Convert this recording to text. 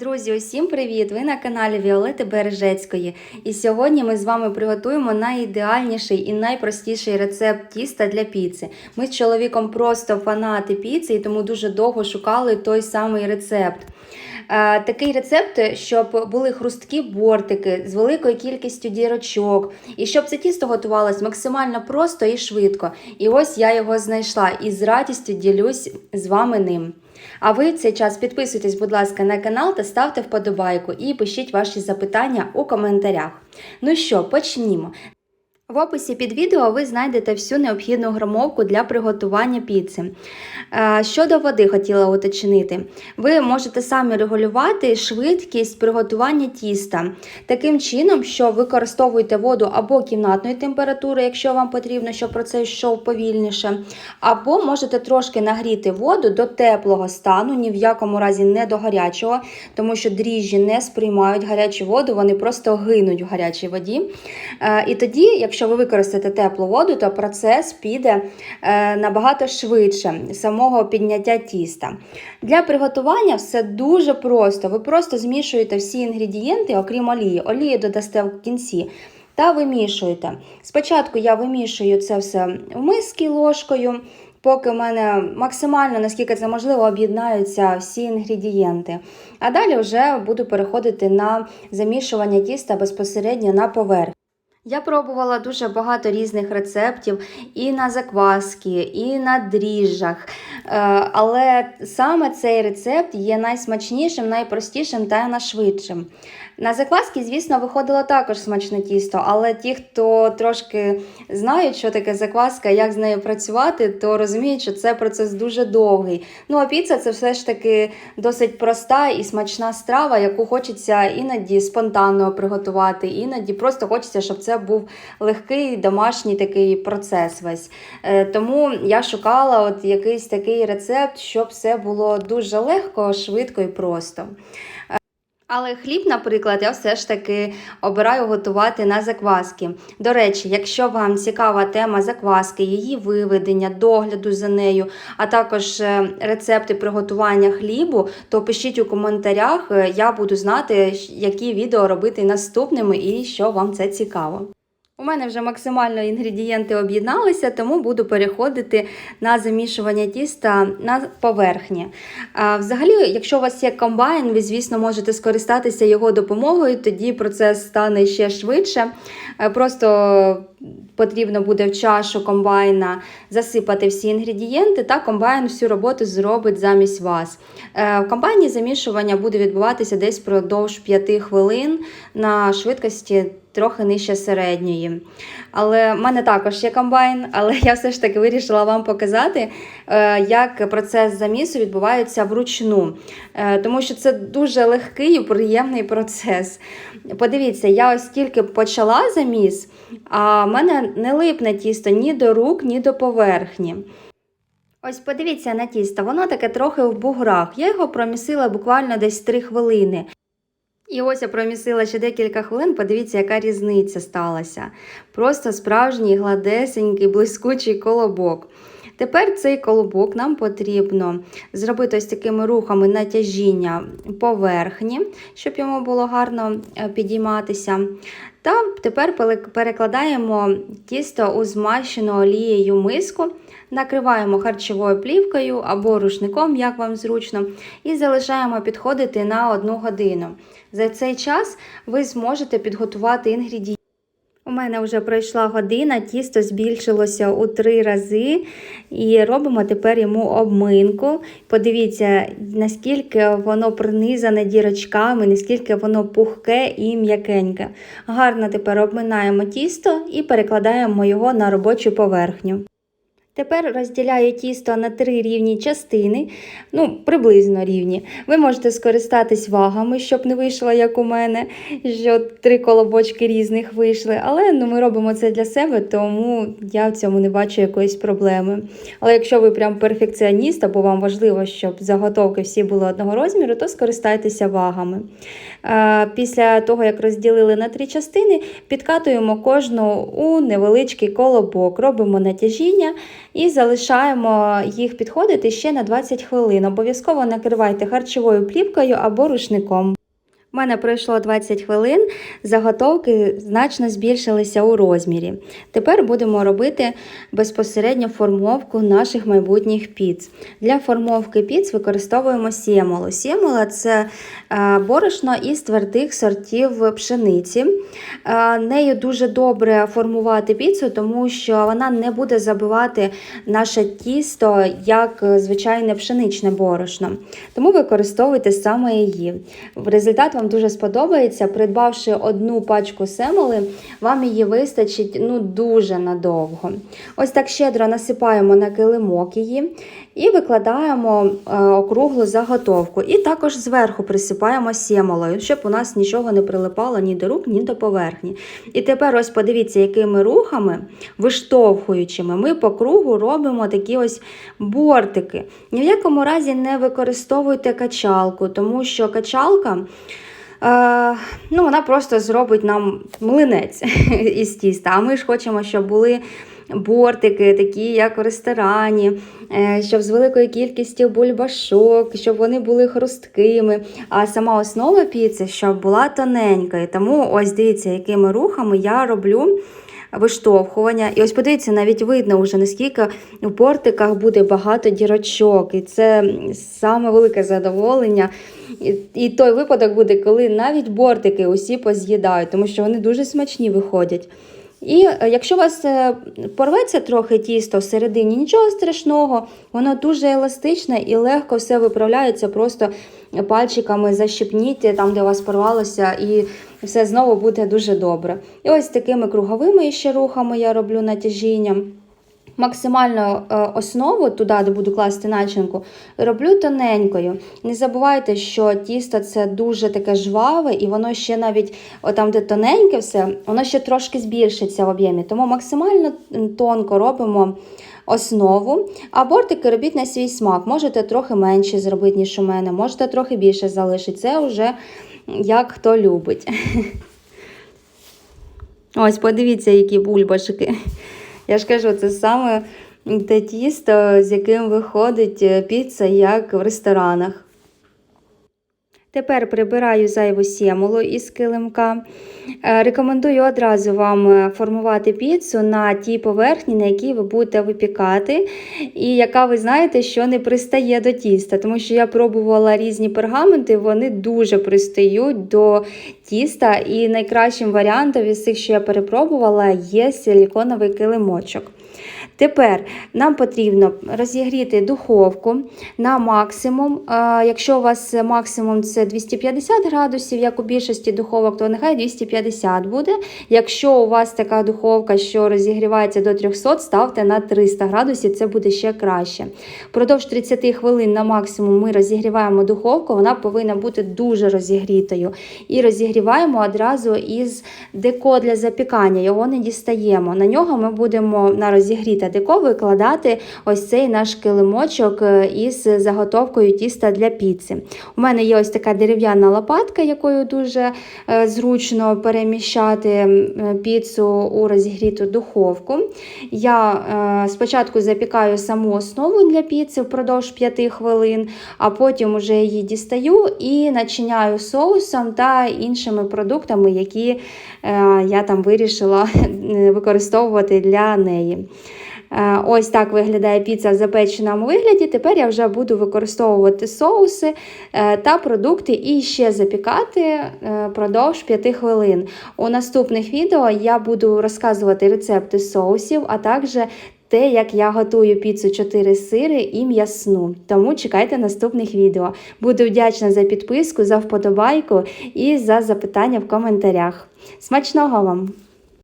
Друзі, усім привіт! Ви на каналі Віолети Бережецької. І сьогодні ми з вами приготуємо найідеальніший і найпростіший рецепт тіста для піци. Ми з чоловіком просто фанати піци, і тому дуже довго шукали той самий рецепт. Е, Такий рецепт, щоб були хрусткі бортики з великою кількістю дірочок, і щоб це тісто готувалось максимально просто і швидко. І ось я його знайшла і з радістю ділюсь з вами ним. А ви в цей час підписуйтесь, будь ласка, на канал та ставте вподобайку і пишіть ваші запитання у коментарях. Ну що, почнімо. В описі під відео ви знайдете всю необхідну грамовку для приготування піци. Е, Щодо води, хотіла уточнити, ви можете самі регулювати швидкість приготування тіста таким чином, що використовуєте воду або кімнатної температури, якщо вам потрібно, щоб процес йшов повільніше, або можете трошки нагріти воду до теплого стану, ні в якому разі не до гарячого, тому що дріжджі не сприймають гарячу воду, вони просто гинуть в гарячій воді. Е, І тоді, якщо ви використаєте теплу воду, то процес піде е, набагато швидше самого підняття тіста. Для приготування все дуже просто. Ви просто змішуєте всі інгредієнти, окрім олії. Олію додасте в кінці. Та вимішуєте. Спочатку я вимішую це все в миски ложкою, поки в мене максимально, наскільки це можливо, об'єднаються всі інгредієнти. А далі вже буду переходити на замішування тіста безпосередньо на поверх. Я пробувала дуже багато різних рецептів і на закваски, і на дріжджах. Е, Але саме цей рецепт є найсмачнішим, найпростішим та найшвидшим. На закваски, звісно, виходило також смачне тісто, але ті, хто трошки знають, що таке закваска, як з нею працювати, то розуміють, що це процес дуже довгий. Ну а піца це все ж таки досить проста і смачна страва, яку хочеться іноді спонтанно приготувати, іноді просто хочеться, щоб це був легкий домашній такий процес весь. Е, Тому я шукала от якийсь такий рецепт, щоб все було дуже легко, швидко і просто. Але хліб, наприклад, я все ж таки обираю готувати на закваски. До речі, якщо вам цікава тема закваски, її виведення, догляду за нею, а також е, рецепти приготування хлібу, то пишіть у коментарях, е, я буду знати, які відео робити наступними і що вам це цікаво. У мене вже максимально інгредієнти об'єдналися, тому буду переходити на замішування тіста на поверхні. Взагалі, якщо у вас є комбайн, ви, звісно, можете скористатися його допомогою, тоді процес стане ще швидше. Е, Просто потрібно буде в чашу комбайна засипати всі інгредієнти, та комбайн всю роботу зробить замість вас. Е, В комбайні замішування буде відбуватися десь продовж 5 хвилин на швидкості трохи нижче середньої. Але в мене також є комбайн, але я все ж таки вирішила вам показати, е, як процес замісу відбувається вручну. Е, Тому що це дуже легкий і приємний процес. Подивіться, я ось тільки почала заміс, а мене не липне тісто ні до рук, ні до поверхні. Ось подивіться на тісто, воно таке трохи в буграх. Я його промісила буквально десь 3 хвилини. І ось я промісила ще декілька хвилин, подивіться, яка різниця сталася. Просто справжній гладесенький, блискучий колобок. Тепер цей колобок нам потрібно зробити ось такими рухами натяжіння поверхні, щоб йому було гарно е, підійматися. Та тепер перекладаємо тісто у змащену олією миску, накриваємо харчовою плівкою або рушником, як вам зручно, і залишаємо підходити на 1 годину. За цей час ви зможете підготувати інгредієнти. У мене вже пройшла година, тісто збільшилося у три рази. І робимо тепер йому обминку. Подивіться, наскільки воно пронизане дірочками, наскільки воно пухке і м'якеньке. Гарно тепер обминаємо тісто і перекладаємо його на робочу поверхню. Тепер розділяю тісто на три рівні частини, ну, приблизно рівні. Ви можете скористатись вагами, щоб не вийшло, як у мене, що три колобочки різних вийшли. Але ну, ми робимо це для себе, тому я в цьому не бачу якоїсь проблеми. Але якщо ви прям перфекціоніст, або вам важливо, щоб заготовки всі були одного розміру, то скористайтеся вагами. Після того, як розділили на три частини, підкатуємо кожну у невеличкий колобок, робимо натяжіння І залишаємо їх підходити ще на 20 хвилин. Обов'язково накривайте харчовою плівкою або рушником. У мене пройшло 20 хвилин, заготовки значно збільшилися у розмірі. Тепер будемо робити безпосередньо формовку наших майбутніх піц. Для формовки піц використовуємо сімолу. Сімола це е, борошно із твердих сортів пшениці. Е, Нею дуже добре формувати піцу, тому що вона не буде забивати наше тісто як е, звичайне пшеничне борошно. Тому використовуйте саме її. В результат вам дуже сподобається. Придбавши одну пачку семоли, вам її вистачить ну, дуже надовго. Ось так щедро насипаємо на килимок її і викладаємо е, округлу заготовку. І також зверху присипаємо сімолою, щоб у нас нічого не прилипало ні до рук, ні до поверхні. І тепер ось подивіться, якими рухами, виштовхуючими, ми по кругу робимо такі ось бортики. Ні в якому разі не використовуйте качалку, тому що качалка. Ну, вона просто зробить нам млинець із тіста. А ми ж хочемо, щоб були бортики, такі, як в ресторані, е, щоб з великою кількістю бульбашок, щоб вони були хрусткими. А сама основа піци, щоб була тоненька. І Тому ось дивіться, якими рухами я роблю. Виштовхування. І ось подивіться, навіть видно вже наскільки в бортиках буде багато дірочок. І це саме велике задоволення. І той випадок буде, коли навіть бортики усі поз'їдають, тому що вони дуже смачні виходять. І е, якщо вас е, порветься трохи тісто всередині, нічого страшного, воно дуже еластичне і легко все виправляється, просто пальчиками защипніть там, де у вас порвалося, і все знову буде дуже добре. І ось такими круговими ще рухами я роблю натяжіння. Максимально е, основу туди, де буду класти начинку, роблю тоненькою. Не забувайте, що тісто це дуже таке жваве, і воно ще навіть там, де тоненьке все, воно ще трошки збільшиться в об'ємі. Тому максимально тонко робимо основу. А бортики робіть на свій смак. Можете трохи менше зробити, ніж у мене, можете трохи більше залишити. Це вже як хто любить. Ось, подивіться, які бульбашки. Я ж кажу, це саме те тісто, з яким виходить е, піца, як в ресторанах. Тепер прибираю зайву сімолу із килимка. Е, Рекомендую одразу вам е, формувати піцу на тій поверхні, на якій ви будете випікати, і яка ви знаєте, що не пристає до тіста. Тому що я пробувала різні пергаменти, вони дуже пристають до тіста. І найкращим варіантом із цих, що я перепробувала, є силіконовий килимочок. Тепер нам потрібно розігріти духовку на максимум. Якщо у вас максимум це 250 градусів, як у більшості духовок, то нехай 250 буде. Якщо у вас така духовка, що розігрівається до 300, ставте на 300 градусів, це буде ще краще. Продовж 30 хвилин на максимум ми розігріваємо духовку, вона повинна бути дуже розігрітою. І розігріваємо одразу із деко для запікання, його не дістаємо. На нього ми будемо на розігріте деко викладати ось цей наш килимочок е, із заготовкою тіста для піци. У мене є ось така дерев'яна лопатка, якою дуже е, зручно переміщати е, піцу у розігріту духовку. Я спочатку запікаю саму основу для піци впродовж 5 хвилин, а потім вже її дістаю і начиняю соусом та іншими продуктами, які я там вирішила використовувати для неї. Е, ось так виглядає піца в запеченому вигляді. Тепер я вже буду використовувати соуси е, та продукти і ще запікати е, продовж 5 хвилин. У наступних відео я буду розказувати рецепти соусів, а також те, як я готую піцу 4 сири і м'ясну. Тому чекайте наступних відео. Буду вдячна за підписку, за вподобайку і за запитання в коментарях. Смачного вам!